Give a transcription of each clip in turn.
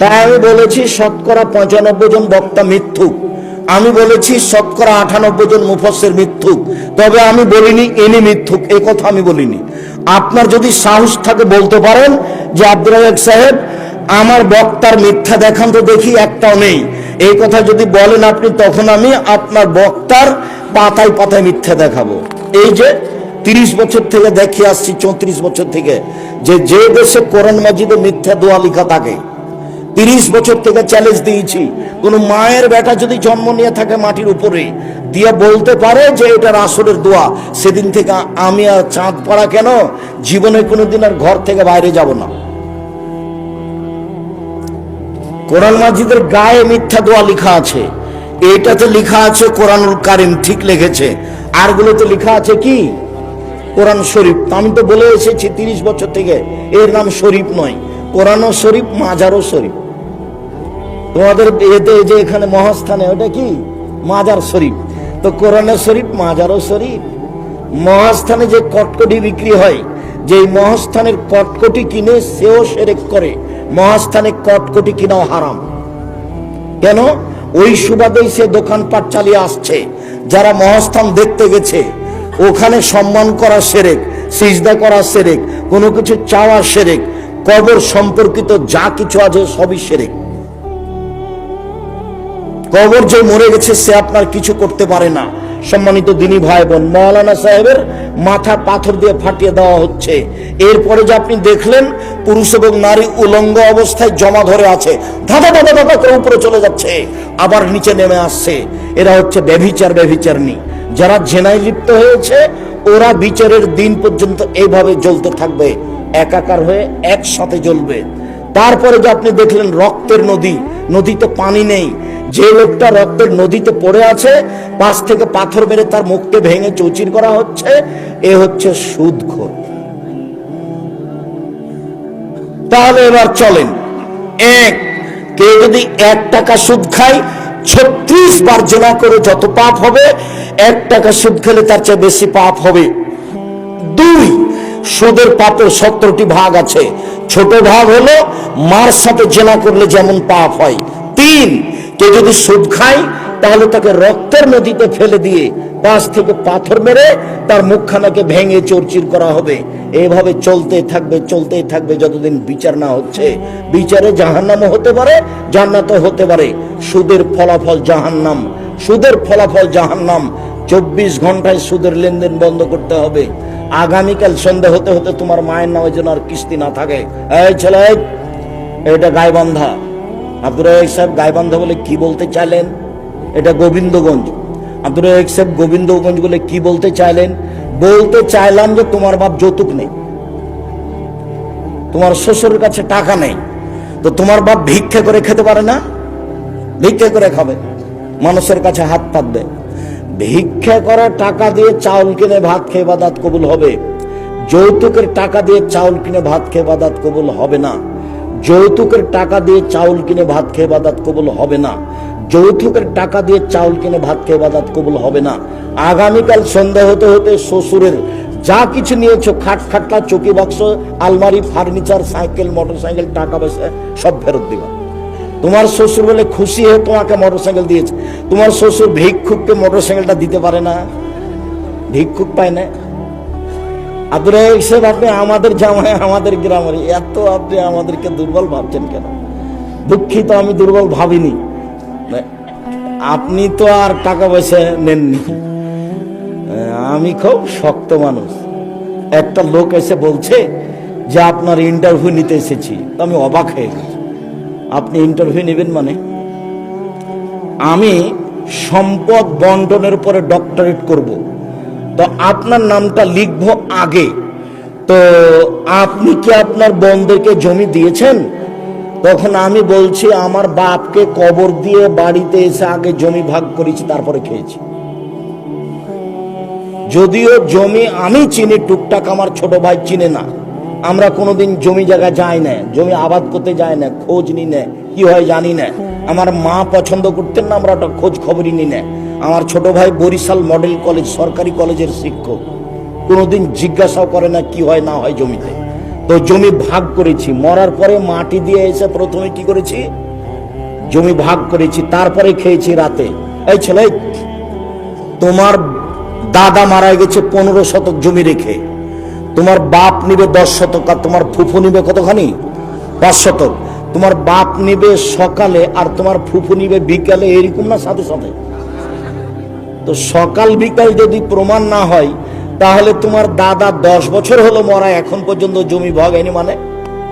তাই আমি বলেছি, শতকরা পঁচানব্বই জন বক্তা মিথ্যুক। আমি বলেছি, শতকরা আটানব্বই জন মুফসের মিথ্যুক। তবে আমি বলিনি, ইনি মিথ্যুক এই কথা আমি বলিনি। আপনার যদি সাহস থাকে বলতে পারেন যে আব্দুল রাজাক সাহেব, আমার বক্তার মিথ্যা দেখান তো দেখি একটাও নেই। এই কথা যদি বলেন আপনি, তখন আমি আপনার বক্তার পাতায় পাতায় মিথ্যা দেখাবো। এই যে তিরিশ বছর থেকে দেখে আসছি, চৌত্রিশ বছর থেকে, যে যে দেশে কোরআন মাজিদে মিথ্যা দোয়া লেখা থাকে তিরিশ বছর থেকে চ্যালেঞ্জ দিয়েছি। কোন মায়ের বেটা যদি জন্ম নিয়ে থাকে মাটির উপরে, দিয়ে বলতে পারে যে এটা আসরের দোয়া, সেদিন থেকে আমি আর চাঁদ পড়া কেন? জীবনে কোনোদিন আর ঘর থেকে বাইরে যাব না। কোরআন মাজিদের গায়ে মিথ্যা দোয়া লেখা আছে। এটাতে লেখা আছে কোরআনুল কারিম ঠিক লিখেছে। আরগুলোতে লেখা আছে কি? কোরআন শরীফ। আমি তো বলে এসেছি তিরিশ বছর থেকে, এর নাম শরীফ নয়। কোরআনও শরীফ মাজারও শরীফ। তোমাদের এতে যে এখানে মহাস্থানে, ওটা কি? মাজার শরীফ। তো কোরআনের শরীফ মাজারও শরীফ। মহাস্থানে যে কটকটি বিক্রি হয় যে মহাস্থানের কটকটি কিনে সেও সেরেক করে। মহাস্থানে কটকটি কিনাও হারাম। কেন? ওই সুবাদেই সে দোকানপাট চালিয়ে আসছে। যারা মহাস্থান দেখতে গেছে, ওখানে সম্মান করা সেরেক, সিজদা করা সেরেক, কোনো কিছু চাওয়া সেরেক কবর সম্পর্কিত যা কিছু আছে সবই সেরেক কবর যে মরে গেছে, সে আপনার কিছু করতে পারে না। সম্মানিত দিনী ভাই বোন মৌলানা সাহেবের মাথা পাথর দিয়ে ফাটিয়ে দেওয়া হচ্ছে। এরপরে যে আপনি দেখলেন, পুরুষ এবং নারী উলঙ্গ অবস্থায় জমা ধরে আছে। ধাঁধা ধাঁধা ধাঁধা করে উপরে চলে যাচ্ছে, আবার নিচে নেমে আসছে। এরা হচ্ছে ব্যভিচার ব্যভিচারনি যারা জেনায় লিপ্ত হয়েছে, ওরা বিচারের দিন পর্যন্ত এইভাবে জ্বলতে থাকবে। একাকার হয়ে একসাথে জ্বলবে। তারপরে যে আপনি দেখলেন রক্তের নদী নদীতে পানি নেই। যে লোকটা রক্তের নদীতে পড়ে আছে, পাশ থেকে পাথর মেরে তার মুখকে ভেঙে চৌচির করা হচ্ছে, এ হচ্ছে সুদখোর। তাহলে এবার চলেন। এক, কেউ যদি এক টাকা সুদ খায়, ছত্রিশ বার জেনা করে যত পাপ হবে, এক টাকা সুদ খেলে তার চেয়ে বেশি পাপ হবে। দুই সুদের পাপের সত্তরটি ভাগ আছে। ছোট ভাগ হলো মার সাথে জেনা করলে যেমন পাপ হয়। তিন, কেউ যদি সুদ খায়, তাহলে তাকে রক্তের নদীতে ফেলে দিয়ে পাশ থেকে পাথর মেরে তার মুখখানাকে ভেঙে চোরচির করা হবে। এভাবে চলতে থাকবে চলতেই থাকবে যতদিন বিচার না হচ্ছে। বিচারে জাহান্নামও হতে পারে, জান্নাতও হতে পারে। সুদের ফলাফল জাহান্নাম। সুদের ফলাফল জাহান্নাম। চব্বিশ ঘন্টায় সুদের লেনদেন বন্ধ করতে হবে। আগামীকাল সন্ধ্যা হতে হতে তোমার মায়ের নামে যেন আর কিস্তি না থাকে। এই ছেলে, এটা গাইবান্ধা। আব্দুর রহিক সাহেব গাইবান্ধা বলে কি বলতে চাইলেন? এটা গোবিন্দগঞ্জ। আব্দুর রহিক সাহেব গোবিন্দগঞ্জ বলে কি বলতে চাইলেন? বলতে চাইলাম যে তোমার বাপ যৌতুক নেই। তোমার শ্বশুরের কাছে টাকা নেই। তো তোমার বাপ ভিক্ষা করে খেতে পারে না? ভিক্ষা করে খাবে। মানুষের কাছে হাত পাতবে। ভিক্ষা করা টাকা দিয়ে চাউল কিনে ভাত খেয়ে বাদাত কবুল হবে। যৌতুকের টাকা দিয়ে চাউল কিনে ভাত খেয়ে বাদাত কবুল হবে না। যৌতুকের টাকা দিয়ে চাউল কিনে ভাত খেয়ে বাদাত কবুল হবে না। যৌতুকের টাকা দিয়ে চাউল কিনে ভাত খেয়ে বাদাত কবুল হবে না। আগামীকাল সন্ধ্যা হতে হতে শ্বশুরের যা কিছু নিয়েছো, খাট খাটলা, চকি বাক্স, আলমারি, ফার্নিচার, সাইকেল মোটর সাইকেল টাকা পয়সা সব ফেরত দিবা। তোমার শ্বশুর বলে খুশি হয়ে তোমাকে মোটরসাইকেল দিয়েছে। তোমার শ্বশুর ভিক্ষুককে মোটরসাইকেলটা দিতে পারে না। ভিক্ষুক পায় না। আব্দুল রাহিক সাহেব, আপনি আমাদের জামায় আমাদের গ্রামের, এত আপনি আমাদেরকে দুর্বল ভাবছেন কেন? দুঃখিত, আমি দুর্বল ভাবিনি। আপনি তো আর টাকা পয়সা নেননি। আমি খুব শক্ত মানুষ। একটা লোক এসে বলছে যে, আপনার ইন্টারভিউ নিতে এসেছি। আমি অবাক হয়ে গেছি আপনি ইন্টারভিউ নেবেন মানে? আমি সম্পদ বন্টনের উপরে ডক্টরেট করব। তো আপনার নামটা লিখব আগে। তো আপনি কি আপনার বোনদেরকে জমি দিয়েছেন? তখন আমি বলছি, আমার বাপকে কবর দিয়ে বাড়িতে এসে আগে জমি ভাগ করেছি, তারপরে খেয়েছি। যদিও জমি আমি চিনি, টুকটাক আমার ছোট ভাই চিনে না। আমরা কোনোদিন জমি জায়গা যাই না জমি আবাদ করতে যাই না খোঁজ নি না কি হয় জানি না। আমার মা পছন্দ করতেন না আমরা ওটা খোঁজ খবরই নি না। আমার ছোট ভাই বরিশাল মডেল কলেজ সরকারি কলেজের শিক্ষক। কোনোদিন জিজ্ঞাসাও করে না কি হয় না হয় জমিতে। তো জমি ভাগ করেছি মরার পরে মাটি দিয়ে এসে প্রথমে কি করেছি? জমি ভাগ করেছি তারপরে খেয়েছি রাতে। এই ছেলে তোমার দাদা মারা গেছে পনেরো শতক জমি রেখে। তোমার বাপ নিবে দশ শতক আর তোমার ফুফু নিবে কতখানি? পাঁচ শতক। তোমার বাপ নিবে সকালে আর তোমার ফুফু নিবে বিকালে, এরকম না সাথে সাথে? তো সকাল বিকাল যদি প্রমাণ না হয়, তাহলে তোমার দাদা দশ বছর হলো মরা, এখন পর্যন্ত জমি ভাগায়নি মানে?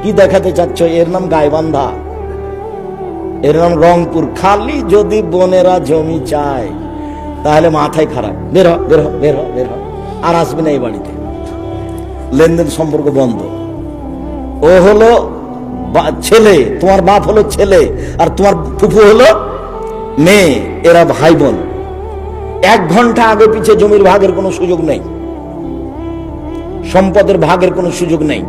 কি দেখাতে চাচ্ছ? এর নাম গাইবান্ধা। এর নাম রংপুর। খালি যদি বোনেরা জমি চায়, তাহলে মাথায় খারাপ। বের বের বের বের আর আসবে না এই বাড়িতে। লেনদেন সম্পর্ক বন্ধ। ও হলো ছেলে, তোমার বাপ হলো ছেলে, আর তোমার ফুফু হলো মেয়ে, এরা ভাই বোন। এক ঘণ্টা আগে পিছে জমির ভাগের কোনো সুযোগ নেই। সম্পদের ভাগের কোনো সুযোগ নেই।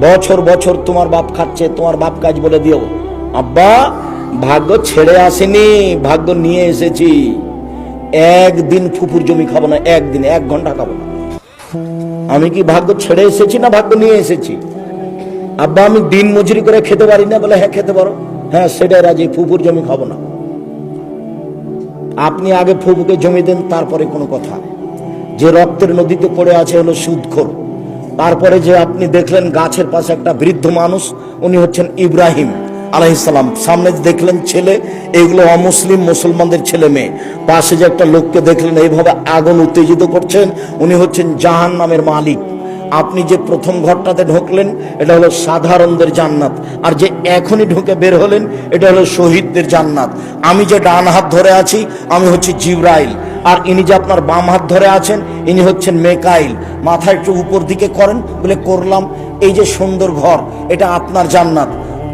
বছর বছর তোমার বাপ খাচ্ছে, তোমার বাপ কাজ বলে দিও। আব্বা, ভাগ্য ছেড়ে আসেনি, ভাগ্য নিয়ে এসেছি। একদিন ফুপুর জমি খাব না, একদিন, এক ঘণ্টা খাব না। আমি কি ভাগ্য ছেড়ে এসেছি না ভাগ্য নিয়ে এসেছি? আব্বা, আমি দিন মজুরি করে খেতে পারি না, বলে হ্যাঁ খেতে পারো। হ্যাঁ সেটাই রাজি ফুপুর জমি খাব না। আপনি আগে ফুপুকে জমি দেন, তারপরে কোনো কথা। যে রক্তের নদীতে পড়ে আছে হলো সুদখোর। তারপরে যে আপনি দেখলেন গাছের পাশে একটা বৃদ্ধ মানুষ, উনি হচ্ছেন ইব্রাহিম। আলাইসালাম সামনে দেখলেন ছেলে, এগুলো অমুসলিম মুসলমানদের ছেলে মেয়ে। পাশে যে একটা লোককে দেখলেন, এইভাবে আগুন উত্তেজিত করছেন, উনি হচ্ছেন জাহান নামের মালিক। আপনি যে প্রথম ঘরটাতে ঢুকলেন, এটা হলো সাধারণদের জান্নাত। আর যে এখনই ঢুকে বের হলেন, এটা হলো শহীদদের জান্নাত। আমি যে ডান হাত ধরে আছি, আমি হচ্ছি জিব্রাইল। আর ইনি যে আপনার বাম হাত ধরে আছেন, ইনি হচ্ছেন মেকাইল। মাথা একটু উপর দিকে করেন, বলে করলাম, এই যে সুন্দর ঘর, এটা আপনার জান্নাত।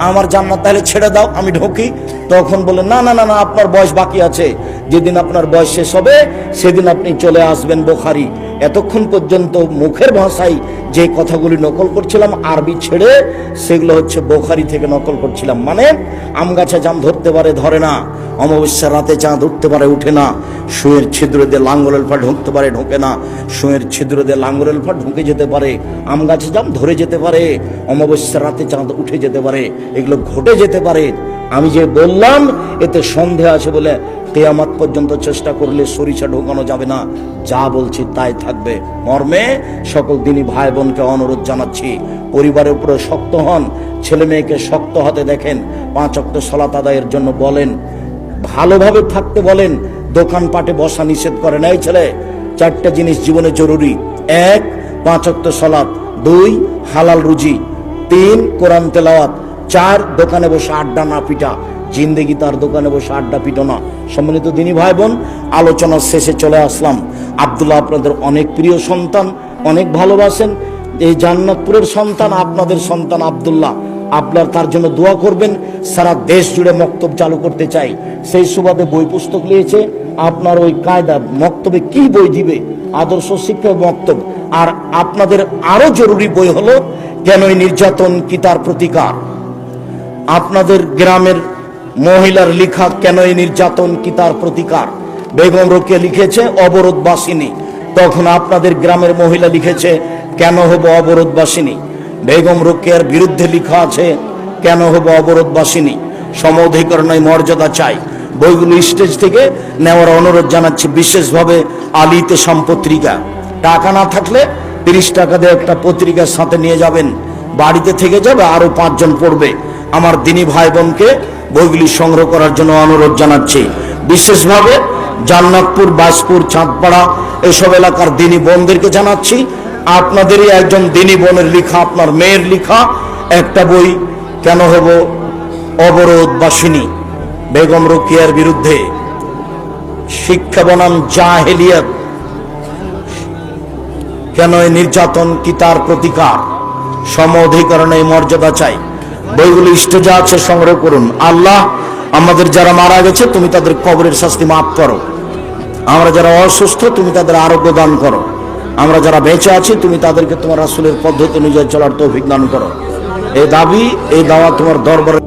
আমার জান্নাত তাহলে ছেড়ে দাও, আমি ঢোকি। তখন বলে, না না না না, আপনার বয়স বাকি আছে। যেদিন আপনার বয়স শেষ হবে, সেদিন আপনি চলে আসবেন বোখারি। এতক্ষণ পর্যন্ত মুখের ভাষায় যে কথাগুলি নকল করছিলাম আরবি ছেড়ে, সেগুলো হচ্ছে বোখারি থেকে নকল করছিলাম। মানে আম গাছে জাম ধরতে পারে, ধরে না। অমাবস্যার রাতে চাঁদ উঠতে পারে, উঠে না। শুয়ের ছিদ্র দিয়ে লাঙ্গলের ফা ঢুকতে পারে, ঢোকে না। শুয়ের ছিদ্র দিয়ে লাঙ্গলের ফা ঢুকে যেতে পারে। আম গাছে জাম ধরে যেতে পারে। অমাবস্যার রাতে চাঁদ উঠে যেতে পারে। এগুলো ঘটে যেতে পারে। আমি যে বললাম, এতে সন্দেহ আছে বলে কেয়ামাত পর্যন্ত চেষ্টা করলে সরিষা ঢোকানো যাবে না। যা বলছি তাই থাকবে। মর্মে সকল দিনই ভাই বোনকে অনুরোধ জানাচ্ছি, পরিবারের উপরে শক্ত হন, ছেলে মেয়েকে শক্ত হতে দেখেন, পাঁচ অক্ট সলাত আদায়ের জন্য বলেন, ভালোভাবে থাকতে বলেন দোকানপাটে বসা নিষেধ করেন এই ছেলে। চারটা জিনিস জীবনে জরুরি। এক, পাঁচ অক্ট সলাত। দুই, হালাল রুজি। তিন, কোরআন তেলাওয়াত। চার, দোকানে বসে আড্ডা না পিটা। জিন্দেগি তার দোকানে বসে আড্ডা পিটো না। সম্মানিত দিনী ভাই বোন আলোচনার শেষে চলে আসলাম। আব্দুল্লাহ আপনাদের অনেক প্রিয় সন্তান, অনেক ভালোবাসেন। এই জান্নাতপুরের সন্তান আপনাদের সন্তান আবদুল্লাহ। আপনার তার জন্য দোয়া করবেন, সারা দেশ জুড়ে মক্তব চালু করতে চাই। সেই সুবাদে বই পুস্তক নিয়েছে আপনার ওই কায়দা মক্তবে কি বই দিবে? আদর্শ শিক্ষা মক্তব। আর আপনাদের আরও জরুরি বই হলো কেন এই নির্যাতন কি তার প্রতিকার? আপনাদের গ্রামের মহিলার লেখা কেন এই নির্যাতন কি তার প্রতিকার? বেগম রোকে লিখেছে, অবরোধবাসিনী। তখন আপনাদের গ্রামের মহিলা লিখেছে, কেন হব অবরোধবাসিনী? বেগম রোকেয়ার বিরুদ্ধে লিখা আছে, কেন হব অবরোধবাসিনী? সমঅধিকরণের মর্যাদা চাই। বইগুলো স্টেজ থেকে নেওয়ার অনুরোধ জানাচ্ছি, বিশেষভাবে আলিতে সম্পত্রিকা। টাকা না থাকলে তিরিশ টাকা দিয়ে একটা পত্রিকার সাথে নিয়ে যাবেন। বাড়িতে থেকে যাবে, আরও পাঁচজন পড়বে। আমার দিনী ভাই বোনকে বইগুলি সংগ্রহ করার জন্য অনুরোধ জানাচ্ছি। বিশেষভাবে জান্নাতপুর, বাসপুর, চাঁদপাড়া, এসব এলাকার দিনী বোনদেরকে জানাচ্ছি। আপনাদেরই একজন দিনী বোনের লেখা, আপনার মেয়ের লেখা একটা বই কেন হব অবরোধ বাসিনী বেগম রোকিয়ার বিরুদ্ধে শিক্ষা বনাম জাহেলিয়াত। কেন নির্যাতন কি তার প্রতিকার? সম অধিকরণে মর্যাদা চাই। বইগুলো স্টেজে আছে সংগ্রহ করুন। আল্লাহ আমাদের যারা মারা গেছে, তুমি তাদের কবরের শাস্তি মাফ করো। আমরা যারা অসুস্থ, তুমি তাদের আরোগ্য দান করো। আমরা যারা বেঁচে আছি, তুমি তাদেরকে তোমার আসলের পদ্ধতি অনুযায়ী চলার তো অভিজ্ঞান করো। এই দাবি, এই দাওয়া তোমার দরবারে